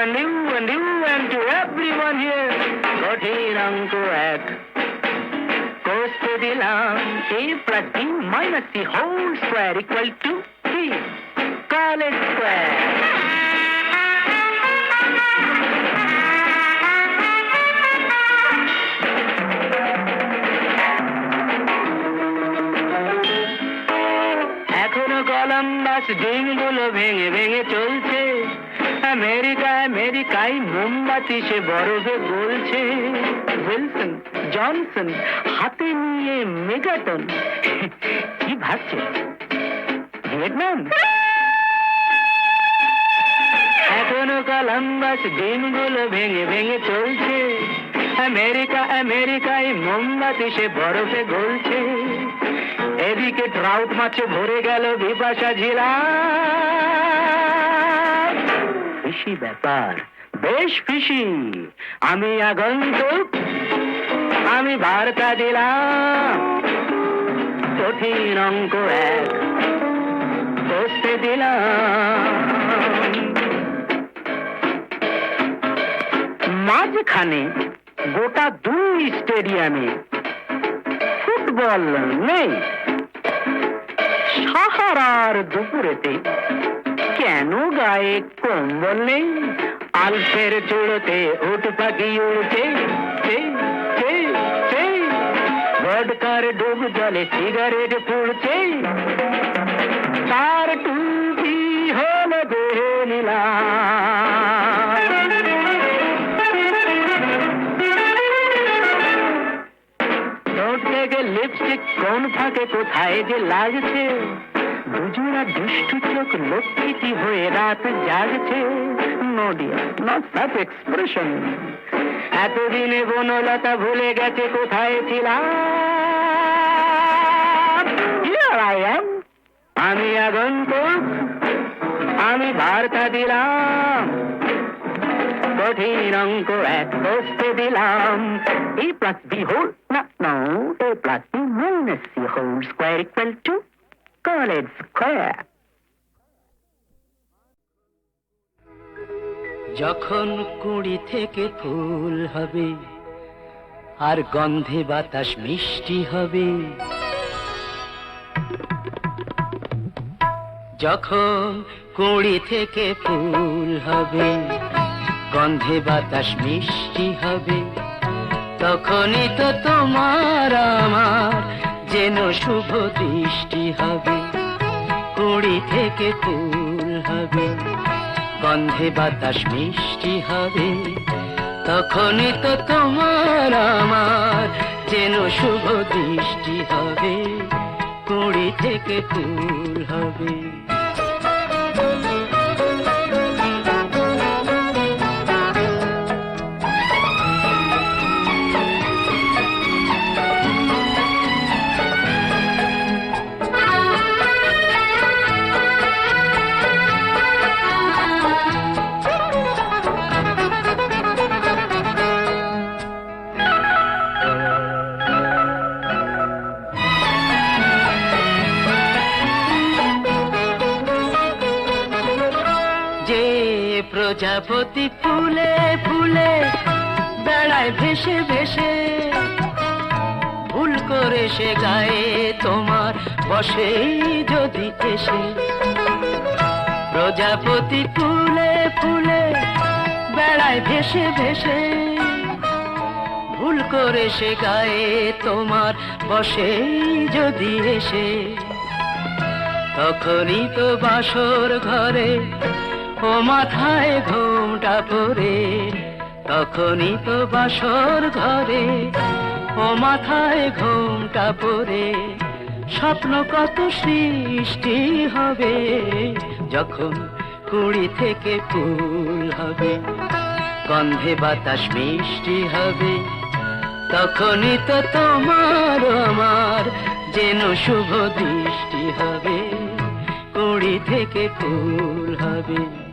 and you and you and to everyone here কঠিন অঙ্ক এক কষতে দিলাম a plus b minus c whole square equal to 3 college square এখনও Columbus ডিমগুলো ভেঙে ভেঙে চলছে আমেরিকা, আমেরিকায় মোমবাতি সে বরফে গলছে উইলসন, জনসন, হাতে নিয়ে মেগাটন। কি ভাবছে? ভিয়েতনাম? এখনও কলম্বাস ডিমগুলো ভেঙে ভেঙে চলছে। আমেরিকা, আমেরিকায় মোমবাতি সে বরফে গলছে এদিকে ট্রাউট মাছে ভরে গেল বিপাশা ঝিলা। ফিসি ব্যাপার। বেশ ফিসি আমি আগন্তুক, আমি বার্তা দিলাম। কঠিন অঙ্ক এক বসতে দিলাম। মাঝখানে গোটা দুই স্টেডিয়ামে ফুটবল নেই। সাহারার দুপুরেতে কেন গায়ে কম্বল নেই? আলফের চুড়োতে উঠ পাখি উড়ছে। ভোটকার ডুব জলে সিগারেট পুড়ছে। তার টুপি হলো দেহে নীলা ঠোঁট থেকে লিপস্টিক কোন ফাঁকে কোথায় যে লাগছে? দুজোড়া দুষ্টু চোখ লক্ষ্মীটি হয়ে রাত জাগছে। নডিয়া নট সাচ এক্সপ্রেশন এতদিনে বনলতা ভুলে গেছে কোথায় ছিলাম. আমি আগন্তুক আমি বার্তা দিলাম। কঠিন অঙ্ক এক বসতে দিলাম। এ প্লাস বি হোল না no A plus B minus C whole square equal to college square যখন কুড়ি থেকে ফুল হবে, আর গন্ধে বাতাস মিষ্টি হবে, যখন কুড়ি থেকে ফুল হবে, গন্ধে বাতাস মিষ্টি হবে, তখনই তো তোমার আমার যেন শুভ দৃষ্টি হবে, কুড়ি থেকে ফুল হবে, গন্ধে বাতাস মিষ্টি হবে। তখনই তো তোমার আমার যেন শুভ দৃষ্টি হবে, কুড়ি থেকে ফুল হবে। প্রজাপতি ফুলে ফুলে বেড়ায় ভেসে ভেসে। ভুল করে সে গায়ে তোমার বসে যদি এসে। প্রজাপতি ফুলে ফুলে বেড়ায় ভেসে ভেসে। ভুল করে সে গায়ে তোমার বসে যদি এসে। তখনই তো বাসর ঘরে ও মাথায় ঘোমটা পরে তখনই তো বাসর ঘরে। ও মাথায় ঘোমটা পরে স্বপ্ন কত সৃষ্টি হবে, যখন কুড়ি থেকে ফুল হবে। গন্ধে বাতাস মিষ্টি হবে, তখনই তো তোমার আমার যেন শুভ দৃষ্টি হবে। কুড়ি থেকে ফুল হবে।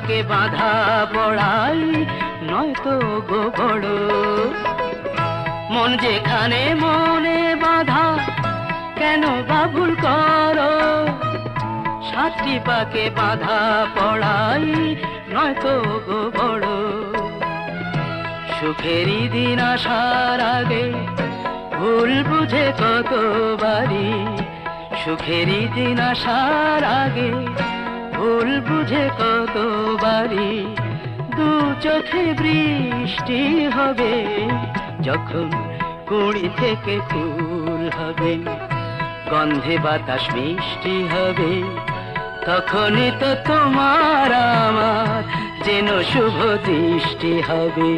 পাকে বাধা পড়াই, নয়তো গো বড় মন যেখানে মনে বাধা, কেন বা ভুল করো? সাতটি পাকে বাধা পড়াই, নয়তো গো বড় সুখেরই দিন আসার আগে ভুল বুঝে কতবারই, সুখেরই দিন আসার আগে ভুল বুঝে কতবারই দু চোখে বৃষ্টি হবে, যখন কুড়ি থেকে ফুল হবে। গন্ধে বাতাস মিষ্টি হবে, তখনই তো তোমার আমার যেন শুভ দৃষ্টি হবে।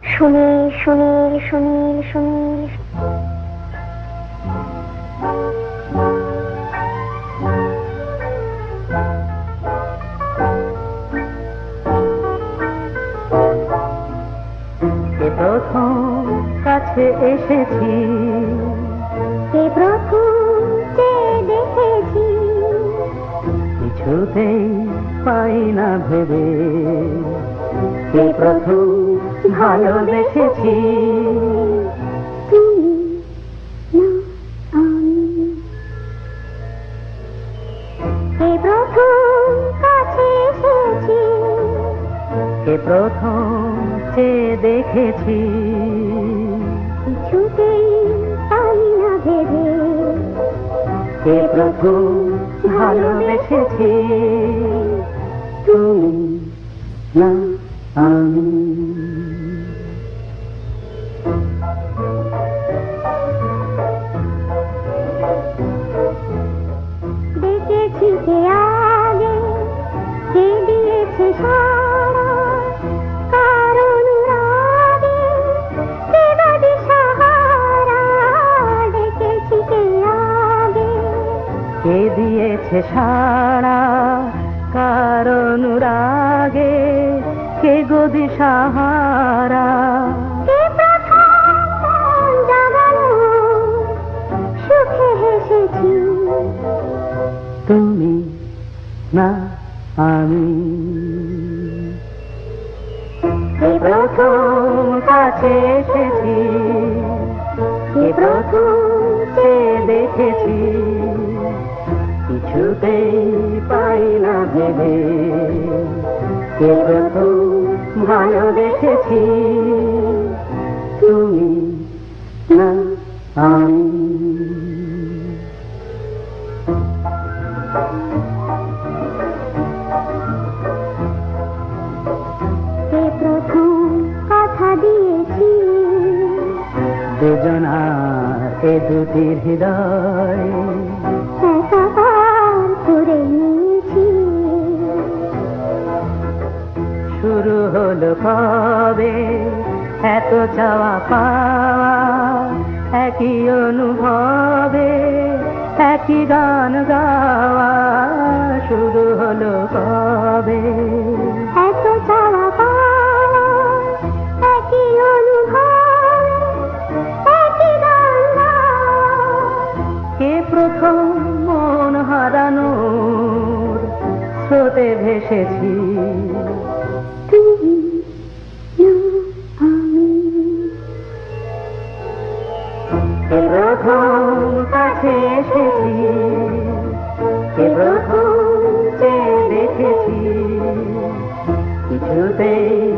সুনীল সুনীল সুনীল সুনীল প্রথম কাছে এসেছি। সে প্রথম যে দেখেছি। কিছুতেই পাই না ভেবে। সে প্রথম ভালোবেসেছি দেখেছি। কিছুতেই প্রথম ভালোবেসেছি। তুমি না তুমি না, আমি। প্রথম কাছে এসেছি প্রথম দেখেছি, কিছুতেই পাই না ভেবে। প্রথম ভালোবেসেছি তুমি না, আমি। এ দুটি হৃদয়। করে শুরু হলো কবে? এত চাওয়া পাওয়া, একই অনুভবে, একই গান গাওয়া। শুরু হলো কবে? স্রোতে ভেসেছি। কাছে এসেছি দেখেছি। কিছুতেই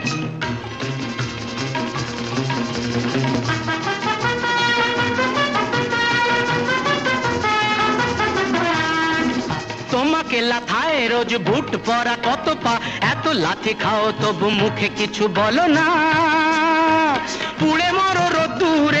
তোমাকে লাথায় রোজ ভুট পরা কত পা। এত লাথি খাও, তবু মুখে কিছু বলো না। পুড়ে মরো রোদ্দুরে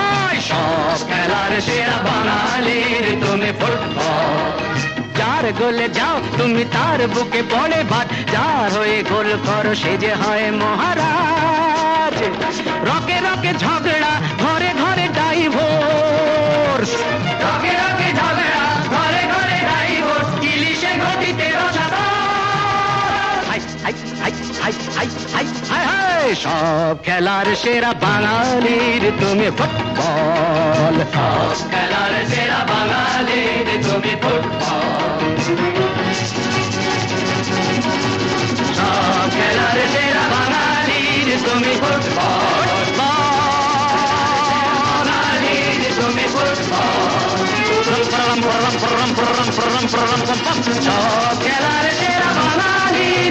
সব খেলার সেরা বাঙালির তুমি ফুটবল। যার গোলে যাও, তুমি তার বুকে পড়ে ভাত। যার হয়ে গোল করো, সে যে হয় মহারাজ। রকে রকে ঝগড়া সব খেলার সেরা বাঙালির তুমি ফুটবল। সব খেলার সেরা বাঙালির তুমি ফুটবল। সব খেলার সেরা বাঙালির তুমি ফুটবল বাঙালির তুমি ফুটবল সব খেলার সেরা বাঙালির তুমি ফুটবল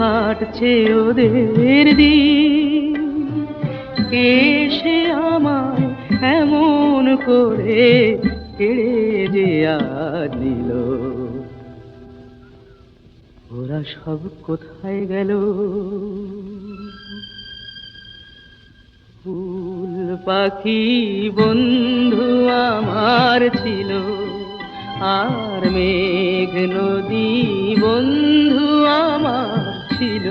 কাটছে ওদের দিন। কে সে আমায় এমন করে কেড়ে যে নিল? ওরা সব কোথায় গেল? ফুল পাখি বন্ধু আমার ছিল, আর মেঘ নদী বন্ধু আমার ছিল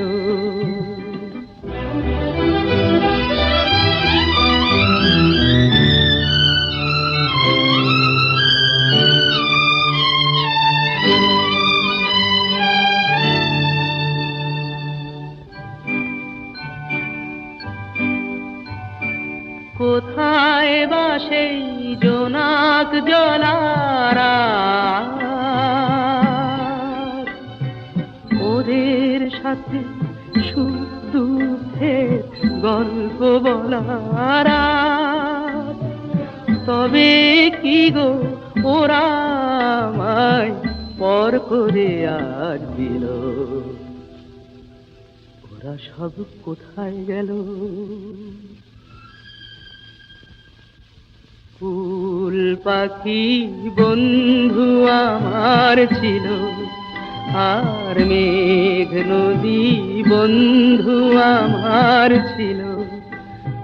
বলার তবে কি গো ওরা আমায় পর করে আজ দিল? ওরা সব কোথায় গেল? ফুল পাখি বন্ধু আমার ছিল, আর মেঘ নদী বন্ধু আমার ছিল।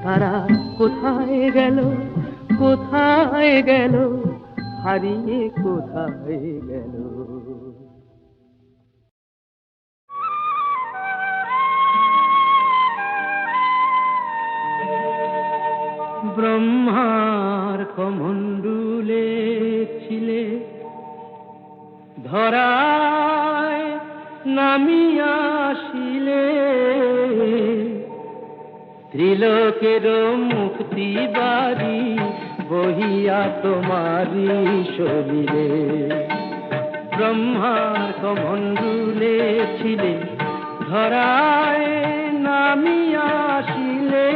তারা কোথায় গেল? কোথায় গেল? হারিয়ে কোথায় গেল? ব্রহ্মার কমণ্ডুলে ছিলে ধরায় নামিয়া আসিলে। ত্রিলোকের মুক্তি বাড়ি, বহিয়া তোমারি শরীরে। ব্রহ্মার কমণ্ডুলে ছিলে, ধরায় নামিয়া আসিলে।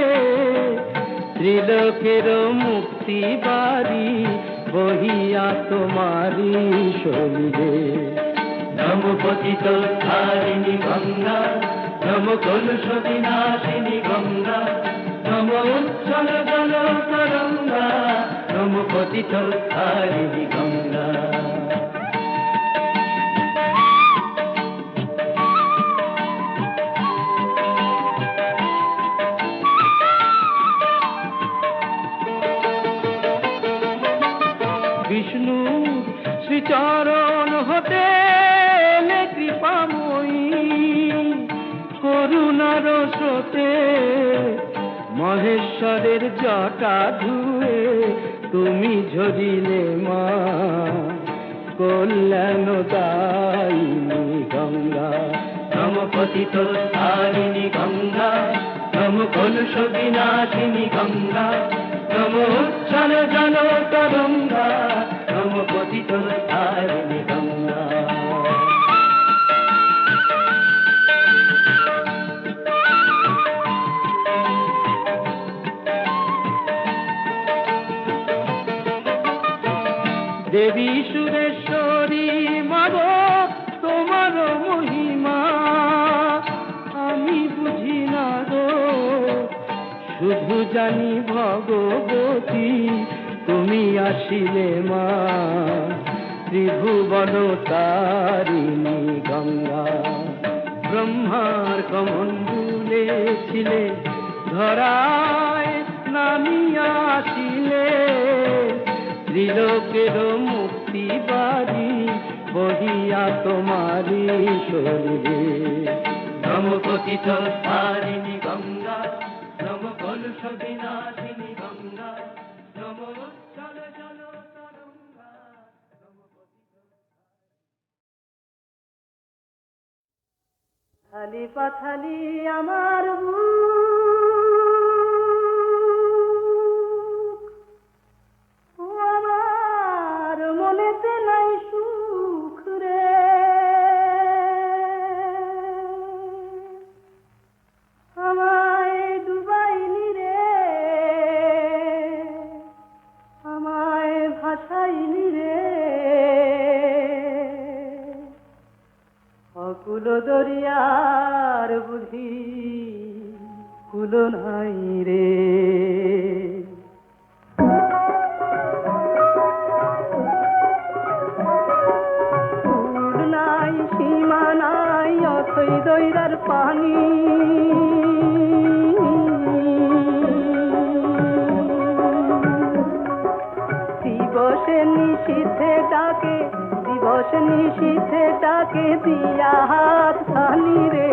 ত্রিলোকের মুক্তি বাড়ি, বহিয়া তোমারি শরীরে। নম পতিত ধারিণী গঙ্গা। নম কলুষ বিনাশিনী গঙ্গা। নম উচ্ছল জল তরঙ্গা। নম পতিত হারিণী গঙ্গা। কল্যাণ দায়িনী গঙ্গা। নম পতিত তারিণী গঙ্গা। নম কলুষ বিনাশিনী আসিলে মা, ত্রিভুবন তারিণী গঙ্গা। ব্রহ্মার কমণ্ডুলে ছিলে, ধরায় নামিয়া আসিলে ত্রিলোকের মুক্তি বাড়ি বহিয়া তোমারি শরীরে। নম পতিত তারিণী গঙ্গা নম কলুষ থালি পাথালি আমার বুক কুল নাই রে। নাই, সীমা নাই অথই দৈরার পানি। দিবসে নিশীথে ডাকে, দিবস নিশীথে ডাকে দিয়া হাত রে।